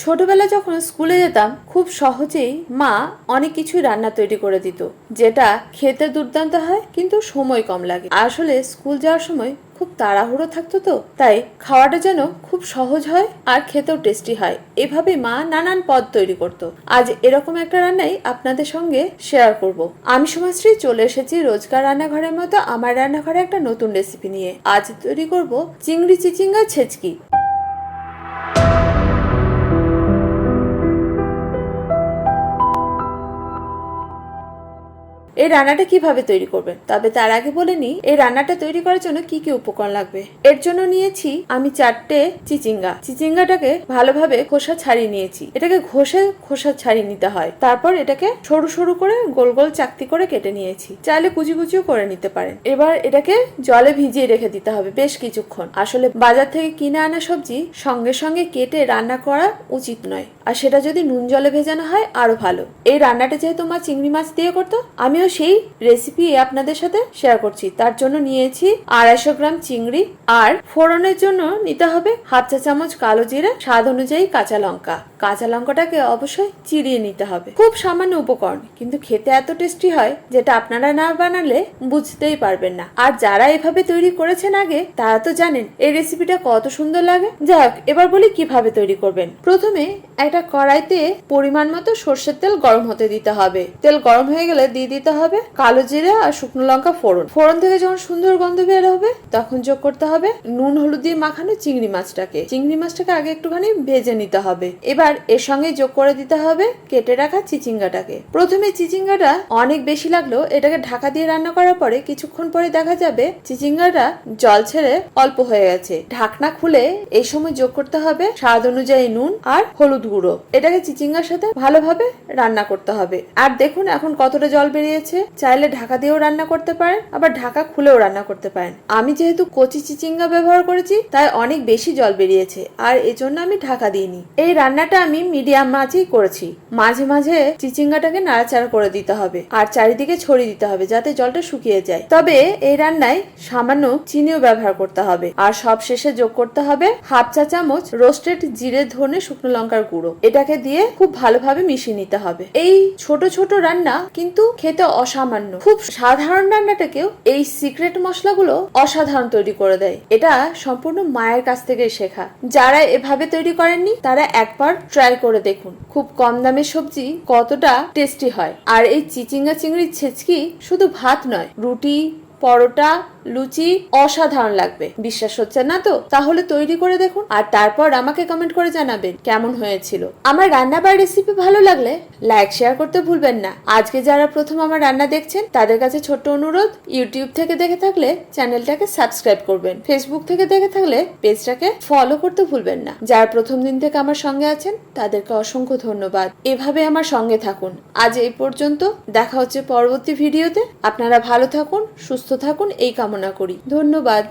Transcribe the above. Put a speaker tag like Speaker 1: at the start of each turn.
Speaker 1: ছোটবেলায় যখন স্কুলে যেতাম, খুব সহজেই মা অনেক কিছুই রান্না তৈরি করে দিত, যেটা খেতে দুর্দান্ত হয়, কিন্তু সময় কম লাগে। আসলে স্কুল যাওয়ার সময় খুব তাড়াহুড়ো থাকতো তো, তাই খাওয়াটা যেন খুব সহজ হয় আর খেতেও টেস্টি হয়। এভাবে মা নানান পদ তৈরি করত। আজ এরকম একটা রান্নাই আপনাদের সঙ্গে শেয়ার করব। আমি সমাজশ্রী চলে এসেছি রোজকার রান্নাঘরের মতো আমার রান্নাঘরে একটা নতুন রেসিপি নিয়ে। আজ তৈরি করব চিংড়ি চিচিঙ্গা ছেচকি। এই রান্নাটা কীভাবে তৈরি করবেন? তবে তার আগে বলে নিই, এই রান্নাটা তৈরি করার জন্য কি কি উপকরণ লাগবে? এর জন্য নিয়েছি আমি চারটে চিচিঙ্গা। চিচিঙ্গাটাকে ভালোভাবে খোসা ছাড়িয়ে নিয়েছি। এটাকে ঘষে খোসা ছাড়িয়ে নিতে হয়। তারপর এটাকে সরু সরু করে গোল গোল চাকতি করে কেটে নিয়েছি। চাইলে কুচি কুচিও করে নিতে পারেন। এবার এটাকে জলে ভিজিয়ে রেখে দিতে হবে বেশ কিছুক্ষণ। আসলে বাজার থেকে কিনে আনা সবজি সঙ্গে সঙ্গে কেটে রান্না করা উচিত নয়। আর সেটা যদি নুন জলে ভেজানো হয়, আরও ভালো। এই রান্নাটা যেহেতু মা চিংড়ি মাছ দিয়ে করতো আমিও সেই রেসিপি আপনাদের সাথে শেয়ার করছি। তার জন্য নিয়েছি আড়াইশো গ্রাম চিংড়ি আর ফোড়নের জন্য নিতে হবে হাফ চা চামচ কালো জিরে, স্বাদ অনুযায়ী কাঁচা লঙ্কা। কাঁচা লঙ্কাটাকে অবশ্যই চিরিয়ে নিতে হবে। খুব সামান্য উপকরণ, কিন্তু খেতে এত টেস্টি হয় যেটা আপনারা না বানালে বুঝতেই পারবেন না। আর যারা এভাবে তৈরি করেছেন আগে, তারা তো জানেন এই রেসিপিটা কত সুন্দর লাগে। যাই হোক, এবার বলি কীভাবে তৈরি করবেন। প্রথমে একটা কড়াইতে পরিমাণ মতো সর্ষের তেল গরম হতে দিতে হবে। তেল গরম হয়ে গেলে দিয়ে দিতে হবে, কালো জিরে আর শুকনো লঙ্কা ফোড়ন। ফোড়ন থেকে যখন সুন্দর গন্ধ বের হবে, তখন যোগ করতে হবে নুন, হলুদ দিয়ে মাখানো চিংড়ি মাছটাকে। চিংড়ি মাছটাকে আগে একটুখানি ভেজে নিতে হবে। এবার এর সঙ্গে যোগ করে দিতে হবে কেটে রাখা চিচিঙ্গাটাকে। প্রথমে চিচিঙ্গাটা অনেক বেশি লাগল, এটাকে ঢাকা দিয়ে রান্না করার পরে কিছুক্ষণ পরে দেখা যাবে চিচিঙ্গাটা জল ছেড়ে অল্প হয়ে গেছে। ঢাকনা খুলে এই সময় যোগ করতে হবে স্বাদ অনুযায়ী নুন আর হলুদ গুঁড়ো। এটাকে চিচিঙ্গার সাথে ভালোভাবে রান্না করতে হবে। আর দেখুন এখন কতটা জল বেরিয়েছে চাইলে ঢাকা দিয়েও রান্না করতে পারেন, আবার ঢাকা খুলেও রান্না করতে পারেন। আমি যেহেতু কচি চিচিঙ্গা ব্যবহার করেছি, তাই অনেক বেশি জল বেরিয়েছে, আর এজন্য আমি ঢাকা দিইনি। এই রান্নাটা আমি মিডিয়াম মাঝেই করেছি। মাঝে মাঝে চিচিঙ্গাটাকে নাড়াচাড়া করে দিতে হবে, আর চারিদিকে ছড়িয়ে দিতে হবে, যাতে জলটা শুকিয়ে যায়। তবে এই রান্নায় সামান্য চিনিও ব্যবহার করতে হবে, আর সব শেষে যোগ করতে হবে হাফ চা চামচ রোস্টেড জিরে ধনে শুকনো লঙ্কার গুঁড়ো। এটাকে দিয়ে খুব ভালোভাবে মিশিয়ে নিতে হবে। এই ছোট ছোট রান্না কিন্তু খেতে অসামান্য। খুব সাধারণ রান্নাটাকেও এই সিক্রেট মশলাগুলো অসাধারণ তৈরি করে দেয়। এটা সম্পূর্ণ মায়ের কাছ থেকে শেখা। যারা এভাবে তৈরি করেননি, তারা একবার ট্রাই করে দেখুন। খুব কম দামের সবজি কতটা টেস্টি হয়। আর এই চিচিঙ্গা চিংড়ির ছেচকি শুধু ভাত নয়, রুটি পরোটা, লুচি অসাধারণ লাগবে। বিশ্বাস হচ্ছে না তো? তাহলে তৈরি করে দেখুন। আর তারপর আমাকে কমেন্ট করে জানাবেন কেমন হয়েছিল। আমার রান্না বা রেসিপি ভালো লাগলে লাইক শেয়ার করতে ভুলবেন না। আজকে যারা প্রথম আমার রান্না দেখছেন, তাদের কাছে ছোট্ট অনুরোধ ইউটিউব থেকে দেখে থাকলে চ্যানেলটাকে সাবস্ক্রাইব করবেন। ফেসবুক থেকে দেখে থাকলে পেজটাকে ফলো করতে ভুলবেন না। যারা প্রথম দিন থেকে আমার সঙ্গে আছেন, তাদেরকে অসংখ্য ধন্যবাদ। এভাবে আমার সঙ্গে থাকুন। আজ এই পর্যন্ত দেখা হচ্ছে পরবর্তী ভিডিওতে আপনারা ভালো থাকুন সুস্থ থাকুন এই কামনা করি। ধন্যবাদ।